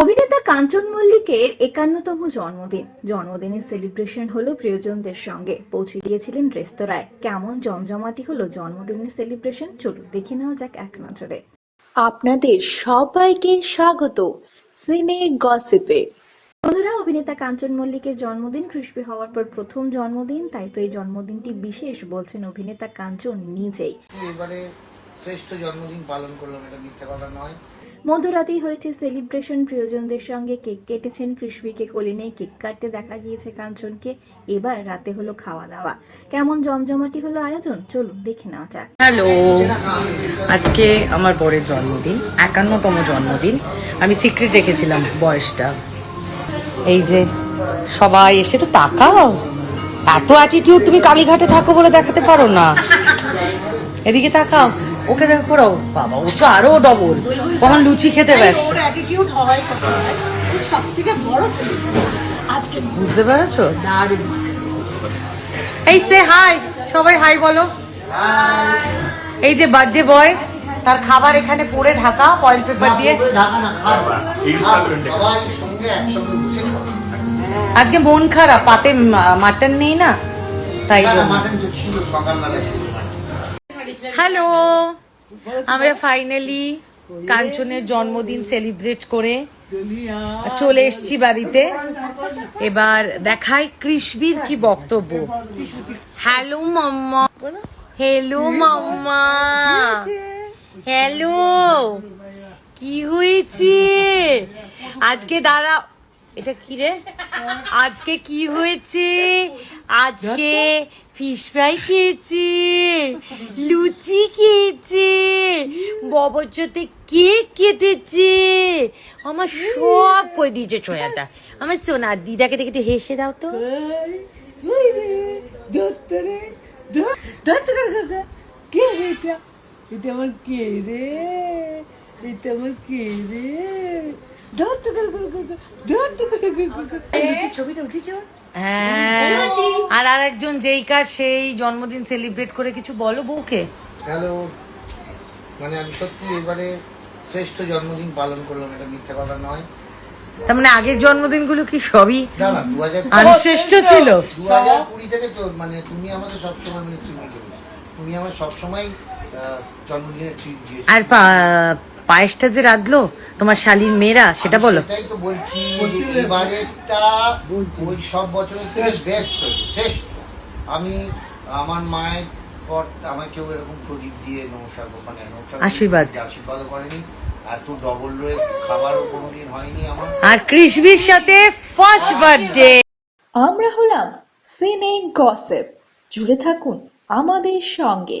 অভিনেতা কাঞ্চন মল্লিকের একান্নতম জন্মদিন। জন্মদিনের সেলিব্রেশন হলো প্রিয়জনদের সঙ্গে। পৌঁছে গিয়েছিলেন রেস্তোরাঁয়। কেমন জমজমাটি হলো জন্মদিনের সেলিব্রেশন চলুন দেখে নেওয়া যাক এক নজরে। আপনাদের সবাইকে স্বাগত সিনে গসিপে। বন্ধুরা অভিনেতা কাঞ্চন মল্লিকের জন্মদিন ক্রিস্পি হওয়ার পর প্রথম জন্মদিন তাই তো এই জন্মদিনটি বিশেষ বলছেন অভিনেতা কাঞ্চন নিজেই। এবারে শ্রেষ্ঠ জন্মদিন পালন করলাম এটা মিথ্যা কথা নয়। মধ্যরাতেই হয়েছে সেলিব্রেশন। প্রিয়জনদের সঙ্গে কেক কেটেছেন কৃষ্ণিকে কোলে নিয়ে কেক কাটতে দেখা গিয়েছে কাঞ্চনকে। এবার রাতে হলো খাওয়া দাওয়া কেমন জমজমাটি হলো আয়োজন? চলুন দেখে নেওয়া যাক। হ্যালো, আজকে আমার বরের জন্মদিন, একান্নতম জন্মদিন। আমি সিক্রেট রেখেছিলাম বয়সটা। এই যে সবাই এসে তো তাকাও। এত অ্যাটিটিউড তুমি কালীঘাটে থাকো বলে দেখাতে পারো না। এদিকে তাকাও। ওকে দেখো রাও বাবা ও তো আরও ডবল কখন লুচি খেতে ব্যস্ত। ওর অ্যাটিটিউড হয় কোথায় সব থেকে বড় সেলিব্রিটি আজকে বুঝতে পেরেছ? দারুণ। এই সে হাই সবাই হাই বলো। এই যে বার্থডে বয় তার খাবার এখানে পড়ে ঢাকা ফয়েল পেপার দিয়ে। ঢাকা না খাব খাব। সবাই সঙ্গে একসঙ্গে বসে আজকে মন খারাপ পাতে মাটন নেই না? তাই না, না, জন্য মাটন তো ছিল সকালবেলায় ছিল হ্যালো আমরা ফাইনালি কাঞ্চনের জন্মদিন সেলিব্রেট করে চলে এসেছি বাড়িতে। এবার দেখাই কৃষ্ণবীর কি বক্তব্য। Hello mamma. Hello mamma. Hello কি হয়েছে? আজকে দাঁড়া এটা কি রে আজকে কি হয়েছে আজকে ফিশ ফ্রাই খেয়েছি লুচি খেয়েছি ববচতে কেক কেটেছে আমার সব কই দিয়েছে ছোয়াটা আমার সোনা দিদাকে দেখে একটু হেসে দাও তো কে এটা এটা আমার কে রে এটা আমার কে রে দত্তরে দত্তরে ছবিটা উঠেছে ওর? হ্যাঁ। আর আরেকজন যেই কার সেই জন্মদিন সেলিব্রেট করে কিছু বলো বউকে। হ্যালো মানে আমি সত্যি এবারে শ্রেষ্ঠ জন্মদিন পালন করলাম এটা মিথ্যা কথা নয়। তার মানে আগের জন্মদিনগুলো কি সবই হাজার আনশ্রেষ্ঠ ছিল? দু হাজার কুড়ি থেকে তো মানে তুমি আমাকে সবসময় মানে তুমি আমার সবসময় আহ, জন্মদিনে ট্রিট দিয়েছ। আর পায়েসটা যে রাঁধলো তোমার শালীর মেয়েরা সেটা বলো। সেটাই তো বলছি এবারেরটা ওই সব বছরের থেকে বেস্ট শ্রেষ্ঠ। আমি আমার মায়ের পর আমার কেউ এরকম প্রদীপ দিয়ে নমস্কার মানে নমস্কার আশীর্বাদ। আশীর্বাদও করেনি। আর তো ডবল রয়ে খাবারও কোনোদিন হয়নি আমার। আর কৃষ্ণবীর সাথে ফার্স্ট বার্থডে আমরা হলাম সিনে গসিপ। জুড়ে থাকুন আমাদের সঙ্গে।